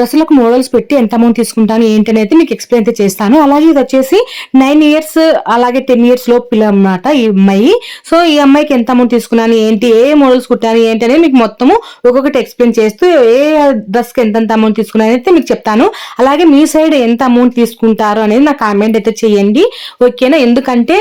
డ్రెస్సులకు models పెట్టి ఎంత amount తీసుకుంటాను ఏంటి అనేది మీకు ఎక్స్ప్లెయిన్ అయితే చేస్తాను. అలాగే ఇది వచ్చేసి నైన్ ఇయర్స్ అలాగే టెన్ ఇయర్స్లో పిల్ల అన్నమాట ఈ అమ్మాయి. సో ఈ అమ్మాయికి ఎంత అమౌంట్ తీసుకున్నాను ఏంటి ఏ మోడల్స్ కుట్టాను ఏంటి అనేది మీకు మొత్తము ఒక్కొక్కటి ఎక్స్ప్లెయిన్ చేస్తూ ఏ డ్రెస్ ఎంతెంత అమౌంట్ తీసుకున్నాను అయితే మీకు చెప్తాను. అలాగే మీ సైడ్ ఎంత అమౌంట్ తీసుకుంటారు అనేది నాకు కామెంట్ అయితే చేయండి. ఓకేనా ఎందుకంటే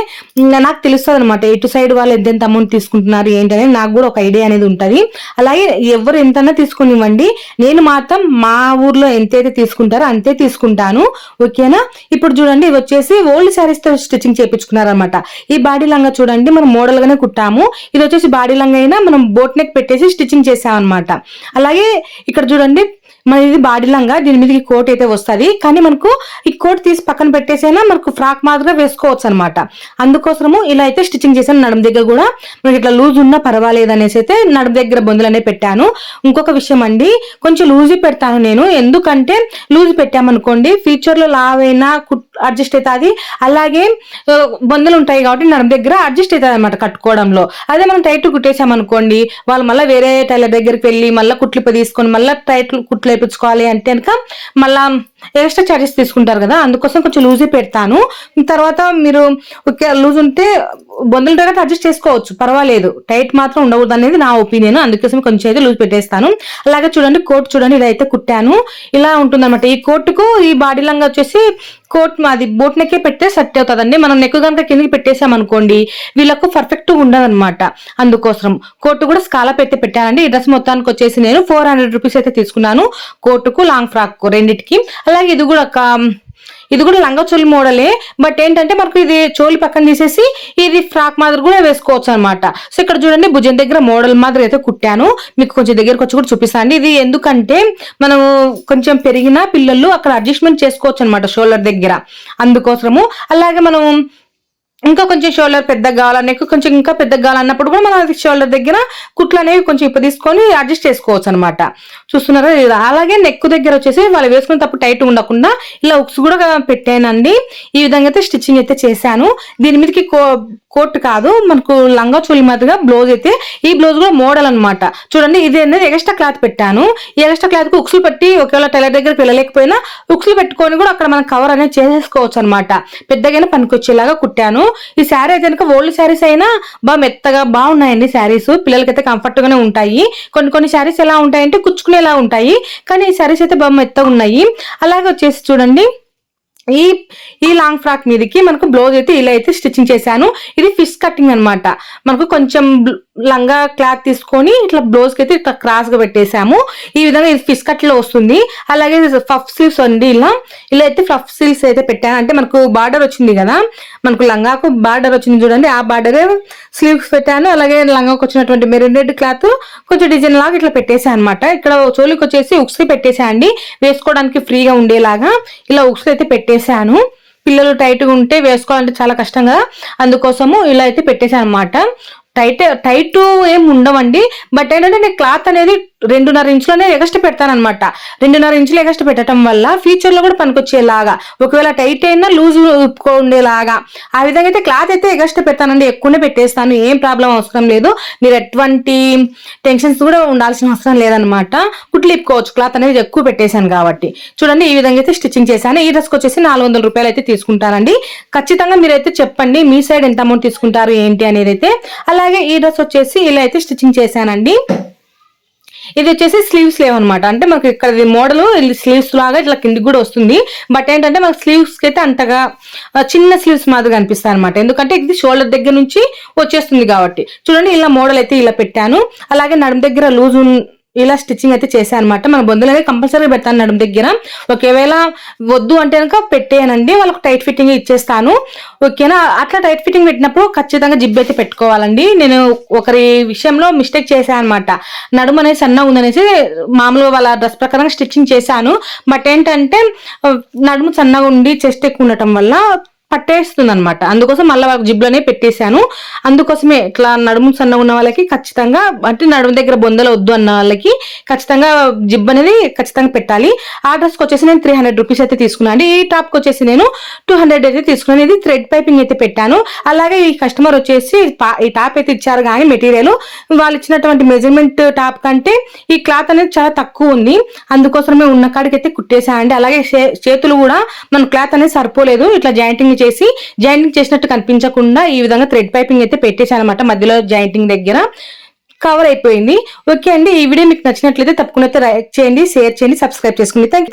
నాకు తెలుస్తుంది అనమాట ఇటు సైడ్ వాళ్ళు ఎంత అమౌంట్ తీసుకుంటున్నారు ఏంటి అనేది నాకు కూడా ఒక ఐడియా అనేది ఉంటుంది. అలాగే ఎవరు ఎంతన్నా తీసుకునివ్వండి. నేను మాత్రం మా ఊర్లో ఎంతైతే తీసుకుంటారో అంతే తీసుకుంటాను. ఓకేనా? ఇప్పుడు చూడండి ఇవి వచ్చేసి ఓల్డ్ శారీస్తో స్టిచ్చింగ్ చేయించుకున్నారనమాట ఈ బాడీ లంగా చూడండి మనం మోడల్ గానే కుట్టాము. ఇది వచ్చేసి బాడీ లంగా అయినా మనం బోట్ నెక్ పెట్టేసి స్టిచ్చింగ్ చేసాం అలాగే ఇక్కడ చూడండి మన ఇది బాడీ లంగా దీని మీద కోట్ అయితే వస్తుంది. కానీ మనకు ఈ కోట్ తీసి పక్కన పెట్టేసైనా మనకు ఫ్రాక్ మాదిరిగా వేసుకోవచ్చు అనమాట అందుకోసము ఇలా అయితే స్టిచ్చింగ్ చేశాను. నడుము దగ్గర కూడా మనకి ఇట్లా లూజ్ ఉన్నా పర్వాలేదు అనేసి అయితే నడుము దగ్గర బొందులు అనేవి పెట్టాను. ఇంకొక విషయం అండి కొంచెం లూజ్ పెడతాను నేను. ఎందుకంటే లూజ్ పెట్టామనుకోండి ఫ్యూచర్లో లావ్ అయినా అడ్జస్ట్ అవుతుంది అలాగే బొందలు ఉంటాయి కాబట్టి నడుము దగ్గర అడ్జస్ట్ అవుతుంది అనమాట కట్టుకోవడంలో. అదే మనం టైట్ కుట్టేసామనుకోండి వాళ్ళు మళ్ళీ వేరే టైలర్ దగ్గరికి వెళ్ళి మళ్ళీ కుట్లు తీసుకొని మళ్ళీ టైట్లు కుట్లు వేయించుకోవాలి అంటే కనుక మళ్ళా ఎక్స్ట్రా చార్జెస్ తీసుకుంటారు కదా అందుకోసం కొంచెం లూజే పెడతాను. తర్వాత మీరు ఓకే లూజ్ ఉంటే బొందల దగ్గర అడ్జస్ట్ చేసుకోవచ్చు పర్వాలేదు. టైట్ మాత్రం ఉండకూడదు అనేది నా ఒపీనియన్ అందుకోసం కొంచెం అయితే లూజ్ పెట్టేస్తాను. అలాగే చూడండి కోట్ చూడండి ఇదైతే కుట్టాను. ఇలా ఉంటుంది ఈ కోట్కు ఈ బాడీ లంగా వచ్చేసి కోట్ అది బోట్ నెక్కే పెడితే సెట్ అవుతుందండి. మనం నెక్ కనుక కిందకి పెట్టేసాం అనుకోండి వీళ్ళకు పర్ఫెక్ట్ ఉండదన్నమాట. అందుకోసం కోట్ కూడా స్కాలా పెట్టి పెట్టానండి. ఈ డ్రెస్ మొత్తానికి వచ్చేసి నేను ఫోర్ హండ్రెడ్ రూపీస్ అయితే తీసుకున్నాను. కోటుకు లాంగ్ ఫ్రాక్ రెండింటికి. అలాగే ఇది కూడా ఒక ఇది కూడా లంగా చోలి మోడలే బట్ ఏంటంటే మనకు ఇది చోలి పక్కన తీసేసి ఇది ఫ్రాక్ మాదిరి కూడా వేసుకోవచ్చు అనమాట సో ఇక్కడ చూడండి భుజం దగ్గర మోడల్ మాదిరి అయితే కుట్టాను. మీకు కొంచెం దగ్గరకు వచ్చి కూడా చూపిస్తాను అండి. ఇది ఎందుకంటే మనం కొంచెం పెరిగిన పిల్లలు అక్కడ అడ్జస్ట్మెంట్ చేసుకోవచ్చు అనమాట షోల్డర్ దగ్గర. అందుకోసము అలాగే మనం ఇంకా కొంచెం షోల్డర్ పెద్దగా కావాలి నెక్ కొంచెం ఇంకా పెద్దగా కావాలన్నప్పుడు కూడా మనం అది షోల్డర్ దగ్గర కుట్లు అనేవి కొంచెం ఇప్పు తీసుకొని అడ్జస్ట్ చేసుకోవచ్చు అనమాట చూస్తున్నారా? అలాగే నెక్ దగ్గర వచ్చేసి వాళ్ళు వేసుకున్న తప్పు టైట్ ఉండకుండా ఇలా ఉక్స్ కూడా పెట్టానండి. ఈ విధంగా అయితే స్టిచ్చింగ్ అయితే చేశాను. దీని మీదకి కో కోట్ కాదు మనకు లంగా చూలి మాదిరిగా బ్లౌజ్ అయితే ఈ బ్లౌజ్ కూడా మోడల్ అన్నమాట. చూడండి ఇది అనేది ఎక్స్ట్రా క్లాత్ పెట్టాను. ఈ ఎక్స్ట్రా క్లాత్కు ఉక్సులు పెట్టి ఒకవేళ టైలర్ దగ్గరికి వెళ్ళలేకపోయినా ఉక్సులు పెట్టుకొని కూడా అక్కడ మనం కవర్ అనేది చేసేసుకోవచ్చు అనమాట పెద్దగానే పనికొచ్చేలాగా కుట్టాను. ఈ శారీ అయితే కనుక ఓల్డ్ శారీస్ అయినా బాగా మెత్తగా బాగున్నాయండి శారీస్. పిల్లలకైతే కంఫర్ట్ గానే ఉంటాయి. కొన్ని కొన్ని శారీస్ ఎలా ఉంటాయంటే కుచ్చుకునేలా ఉంటాయి. కానీ ఈ శారీస్ అయితే బాగా మెత్తగా ఉన్నాయి. అలాగే వచ్చేసి చూడండి. ఈ ఈ లాంగ్ ఫ్రాక్ మీదకి మనకు బ్లౌజ్ అయితే ఇలా అయితే స్టిచ్చింగ్ చేశాను. ఇది ఫిష్ కటింగ్ అన్నమాట. మనకు కొంచెం లంగా క్లాత్ తీసుకొని ఇట్లా బ్లౌజ్కి అయితే ఇట్లా క్రాస్గా ఈ విధంగా ఇది ఫిష్ కట్లో వస్తుంది. అలాగే ఫఫ్ స్లీవ్స్ అండి ఇలా. ఇలా అయితే ఫఫ్ స్లీవ్స్ అయితే పెట్టాను. అంటే మనకు బార్డర్ వచ్చింది కదా. మనకు లంగాకు బార్డర్ వచ్చింది చూడండి. ఆ బార్డరే స్లీవ్స్ పెట్టాను. అలాగే లంగాకు వచ్చినటువంటి మెరూన్ రెడ్ క్లాత్ కొంచెం డిజైన్ లాగా ఇట్లా పెట్టేసాను అనమాట ఇక్కడ చోలికి వచ్చేసి ఉక్స్ పెట్టేసా అండి వేసుకోవడానికి ఫ్రీగా ఉండేలాగా ఇలా ఉక్స్ అయితే పెట్టేశాను పిల్లలు టైట్గా ఉంటే వేసుకోవాలంటే చాలా కష్టం కదా. అందుకోసము ఇలా అయితే పెట్టేశాను అనమాట టైట్ టైట్ ఏం ఉండవండి. బట్ ఏంటంటే నేను క్లాత్ అనేది రెండున్నర ఇంచులోనే ఎగస్ట్ పెడతానమాట రెండున్నర ఇంచులు ఎగస్ట్ పెట్టడం వల్ల ఫ్యూచర్లో కూడా పనికొచ్చేలాగా. ఒకవేళ టైట్ అయినా లూజ్ ఉండేలాగా ఆ విధంగా అయితే క్లాత్ అయితే ఎగస్ట్ పెడతానండి. ఎక్కువనే పెట్టేస్తాను. ఏం ప్రాబ్లం అవసరం లేదు. మీరు ఎటువంటి టెన్షన్స్ కూడా ఉండాల్సిన అవసరం లేదనమాట కుట్లు ఇప్పుకోవచ్చు. క్లాత్ అనేది ఎక్కువ పెట్టేశాను కాబట్టి. చూడండి ఈ విధంగా అయితే స్టిచ్చింగ్ చేశాను. ఈ డ్రెస్కి వచ్చేసి నాలుగు వందల రూపాయలు అయితే తీసుకుంటానండి. ఖచ్చితంగా మీరైతే చెప్పండి మీ సైడ్ ఎంత అమౌంట్ తీసుకుంటారు ఏంటి అనేది అయితే. అలాగే ఈ డ్రెస్ వచ్చేసి ఇలా అయితే స్టిచ్చింగ్ చేశానండి. ఇది వచ్చేసి స్లీవ్స్ లేవన్నమాట అంటే మనకి ఇక్కడ మోడల్ స్లీవ్స్ లాగా ఇట్లా కిందికి కూడా వస్తుంది. బట్ ఏంటంటే మనకి స్లీవ్స్కి అయితే అంతగా చిన్న స్లీవ్స్ మాదిరిగా అనిపిస్తాయి అనమాట ఎందుకంటే ఇది షోల్డర్ దగ్గర నుంచి వచ్చేస్తుంది కాబట్టి. చూడండి ఇలా మోడల్ అయితే ఇలా పెట్టాను. అలాగే నడుము దగ్గర లూజ్ ఇలా స్టిచ్చింగ్ అయితే చేశాను అనమాట మన బొందులు అనేది కంపల్సరీగా పెడతాను నడుము దగ్గర. ఒకవేళ వద్దు అంటే కనుక పెట్టేయనండి. వాళ్ళకి టైట్ ఫిట్టింగ్ ఇచ్చేస్తాను. ఓకేనా? అట్లా టైట్ ఫిట్టింగ్ పెట్టినప్పుడు ఖచ్చితంగా జిబ్ అయితే పెట్టుకోవాలండి. నేను ఒకరి విషయంలో మిస్టేక్ చేశాను అనమాట నడుము అనేది సన్నగా ఉందనేసి మామూలుగా వాళ్ళ డ్రెస్ ప్రకారంగా స్టిచ్చింగ్ చేశాను. బట్ ఏంటంటే నడుము సన్నగా ఉండి చెస్ట్ ఎక్కువ ఉండటం వల్ల పట్టేస్తుంది అనమాట అందుకోసం మళ్ళీ జిబ్లోనే పెట్టేశాను. అందుకోసమే ఇట్లా నడుము సన్న ఉన్న వాళ్ళకి ఖచ్చితంగా అంటే నడుము దగ్గర బొందలు వద్దు అన్న వాళ్ళకి ఖచ్చితంగా జిబ్ అనేది ఖచ్చితంగా పెట్టాలి. ఆ డ్రెస్కి వచ్చేసి నేను త్రీ హండ్రెడ్ రూపీస్ అయితే తీసుకున్నాను అండి ఈ టాప్కి వచ్చేసి నేను టూ హండ్రెడ్ అయితే తీసుకున్నాను. ఇది థ్రెడ్ పైపింగ్ అయితే పెట్టాను. అలాగే ఈ కస్టమర్ వచ్చేసి పా- ఈ టాప్ అయితే ఇచ్చారు కానీ మెటీరియల్. వాళ్ళు ఇచ్చినటువంటి మెజర్మెంట్ టాప్ కంటే ఈ క్లాత్ అనేది చాలా తక్కువ ఉంది. అందుకోసమే ఉన్న కాడికి అయితే కుట్టేసానండి అలాగే చే- చేతులు కూడా మన క్లాత్ అనేది సరిపోలేదు. ఇట్లా జాయింటింగ్ చేసి జాయింటింగ్ చేసినట్టు కనిపించకుండా ఈ విధంగా థ్రెడ్ పైపింగ్ అయితే పెట్టేశాను అనమాట మధ్యలో జాయింటింగ్ దగ్గర కవర్ అయిపోయింది. ఓకే అండి ఈ వీడియో మీకు నచ్చినట్లయితే తప్పకుండా లైక్ చేయండి షేర్ చేయండి సబ్స్క్రైబ్ చేసుకోండి. థ్యాంక్